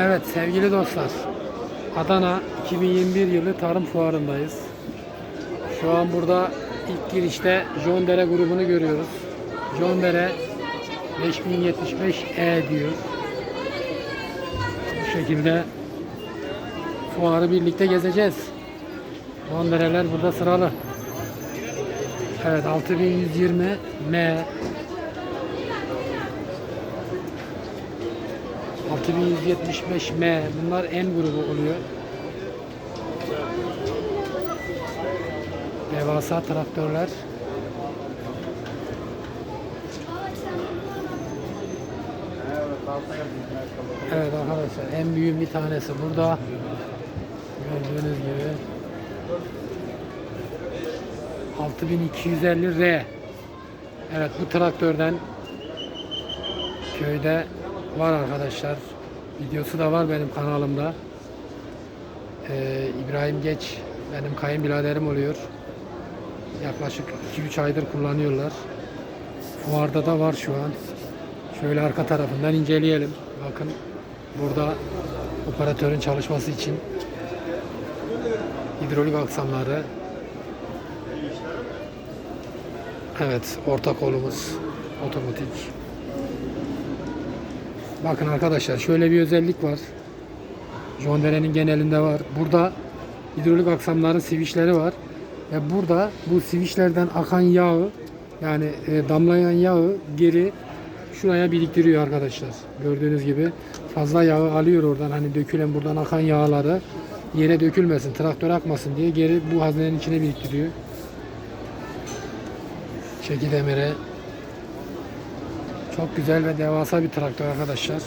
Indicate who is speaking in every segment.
Speaker 1: Evet sevgili dostlar. Adana 2021 yılı tarım fuarındayız. Şu an burada ilk girişte John Dere grubunu görüyoruz. John Dere 5075E diyor. Bu şekilde fuarı birlikte gezeceğiz. John Dere'ler burada sıralı. Evet 6120 M 6175M bunlar N grubu oluyor. Devasa traktörler. Evet arkadaşlar en büyük bir tanesi burada. Gördüğünüz gibi 6250R. Evet bu traktörden köyde var arkadaşlar. Videosu da var benim kanalımda. Ee, İbrahim Geç benim kayınbiraderim oluyor. Yaklaşık 2-3 aydır kullanıyorlar. Fuarda da var şu an. Şöyle arka tarafından inceleyelim. Bakın burada operatörün çalışması için hidrolik aksamları Evet, orta kolumuz otomatik. Bakın arkadaşlar şöyle bir özellik var. John Deere'nin genelinde var. Burada hidrolik aksamların switchleri var. Ve burada bu switchlerden akan yağı yani e, damlayan yağı geri şuraya biriktiriyor arkadaşlar. Gördüğünüz gibi fazla yağı alıyor oradan hani dökülen buradan akan yağları yere dökülmesin, traktör akmasın diye geri bu haznenin içine biriktiriyor. Çeki demiri. Çok güzel ve devasa bir traktör arkadaşlar.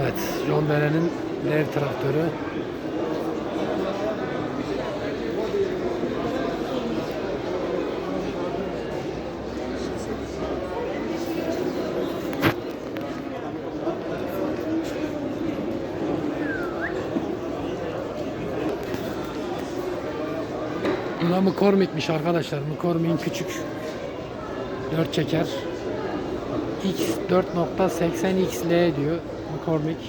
Speaker 1: Evet, John Deere'nin dev traktörü. Bu da McCormick'miş arkadaşlar. McCormick'in küçük 4 çeker. X 4.80XL diyor McCormick.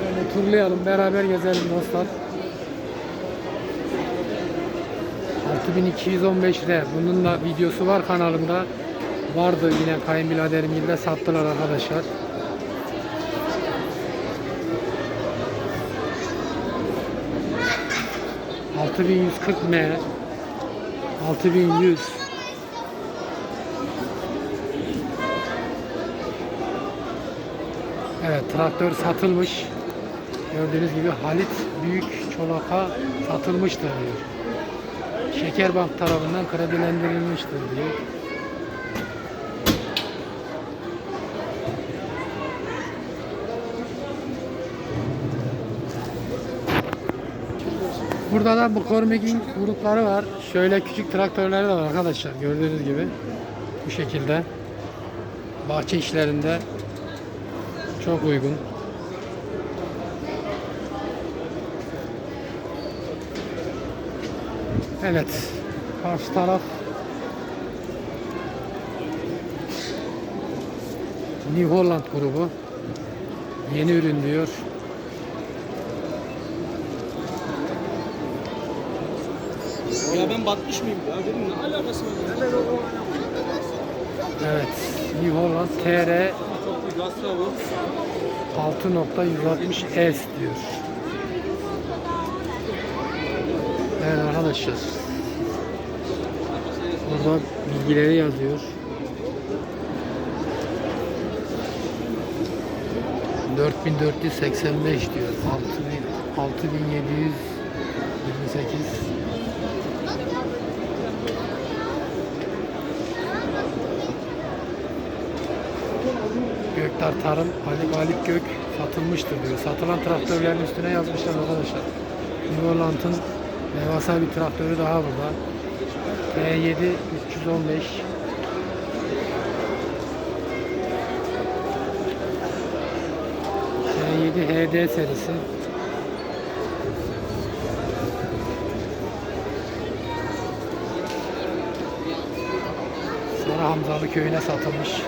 Speaker 1: Böyle turlayalım, beraber gezelim dostlar. 6215R. Bunun da videosu var kanalımda. Vardı yine kayınbiraderim ile sattılar arkadaşlar. Altı bin yüz kırk M altı bin yüz. Evet traktör satılmış. Gördüğünüz gibi Halit Büyük Çolak'a satılmıştır diyor. Şekerbank tarafından kredilendirilmiştir diyor Burada da bu Cormac'in grupları var. Şöyle küçük traktörleri de var arkadaşlar. Gördüğünüz gibi. Bu şekilde. Bahçe işlerinde çok uygun. Evet. Karşı taraf New Holland grubu. Yeni ürün diyor.
Speaker 2: Ya ben batmış mıyım ya? Dedim ne alakası var? ya?
Speaker 1: Evet. New Holland TR
Speaker 2: Çok bir gazete bu.
Speaker 1: 6.160S diyor. Evet arkadaşlar. Burada bilgileri yazıyor. 4485 diyor. 6000 6728 Göktar Tarım Ali Galip Gök satılmıştır diyor. Satılan traktörlerin üstüne yazmışlar arkadaşlar. Nivolant'ın devasa bir traktörü daha burada. T7 315
Speaker 2: Abi
Speaker 1: neydi? HD serisi. Sarı Hamzalı köyüne satılmış.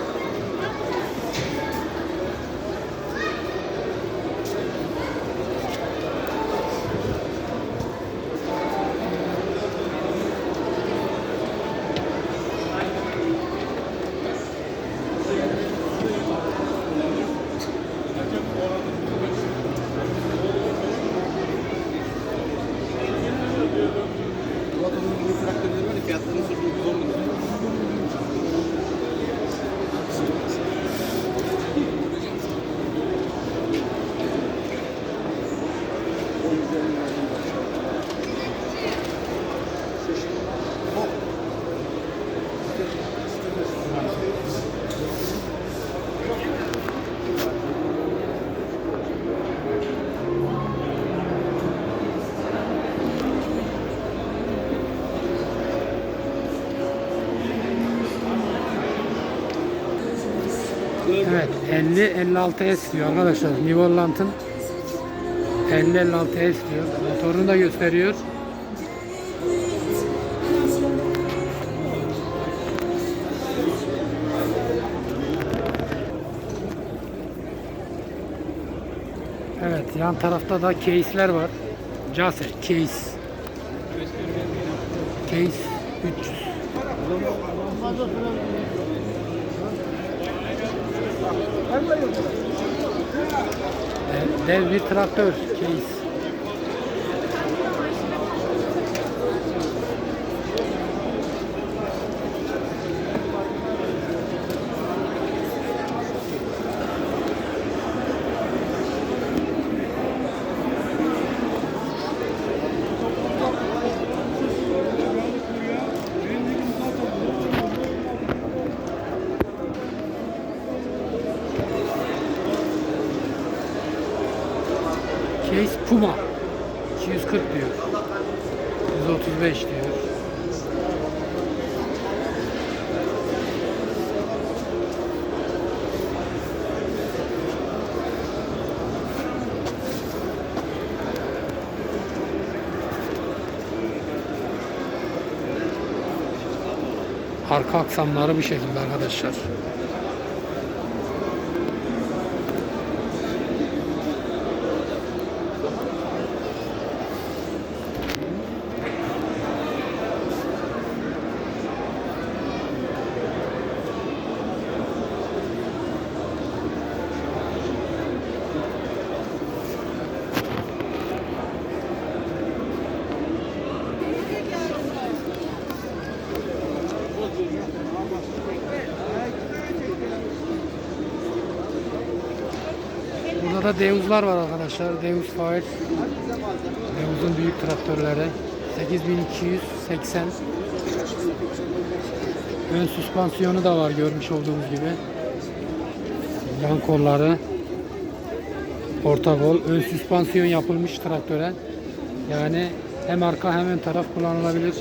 Speaker 1: Evet 50-56S diyor arkadaşlar. New Holland'ın 50-56S diyor. Motorunu da gösteriyor. Evet yan tarafta da case'ler var. Case, case. Case 300. Dev- bir traktör case. Puma 240 diyor. 135 diyor. Arka aksamları bu şekilde arkadaşlar. Burada da Deus'lar var arkadaşlar. Deus Fire. Deus'un büyük traktörleri. 8280. Ön süspansiyonu da var görmüş olduğunuz gibi. Yan kolları. Orta kol. Ön süspansiyon yapılmış traktöre. Yani hem arka hem ön taraf kullanılabilir.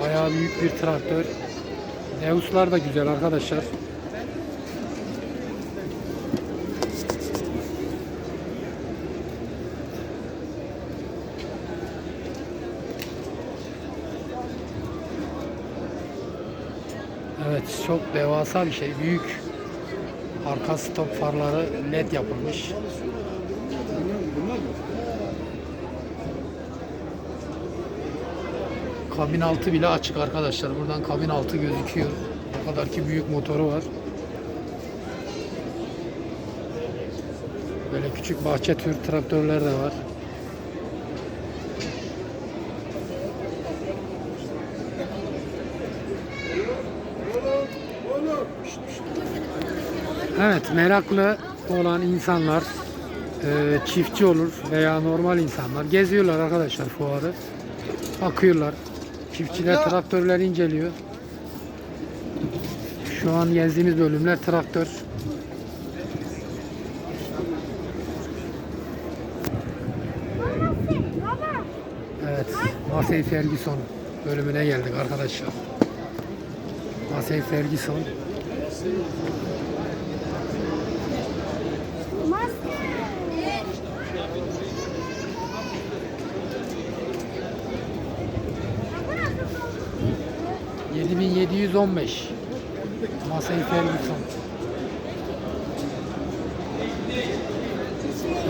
Speaker 1: Bayağı büyük bir traktör. Deus'lar da güzel arkadaşlar. Evet çok devasa bir şey. Büyük. Arka stop farları led yapılmış. Kabin altı bile açık arkadaşlar. Buradan kabin altı gözüküyor. O kadar ki büyük motoru var. Böyle küçük bahçe tür traktörler de var. Evet meraklı olan insanlar e, çiftçi olur veya normal insanlar geziyorlar arkadaşlar fuarı. Bakıyorlar. Çiftçiler traktörleri inceliyor. Şu an gezdiğimiz bölümler traktör. Evet, Massey Ferguson bölümüne geldik arkadaşlar. Massey Ferguson 7715 Masayı Ferguson.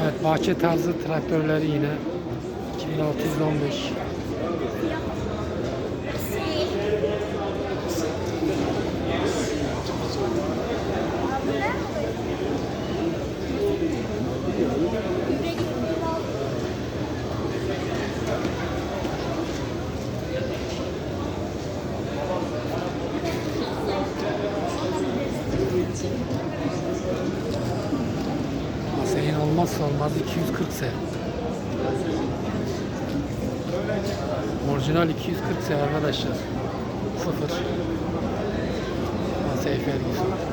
Speaker 1: Evet bahçe tarzı traktörleri yine. 2615 olmazsa olmaz 240 S. Orijinal 240 S arkadaşlar. Sıfır. Massey Ferguson.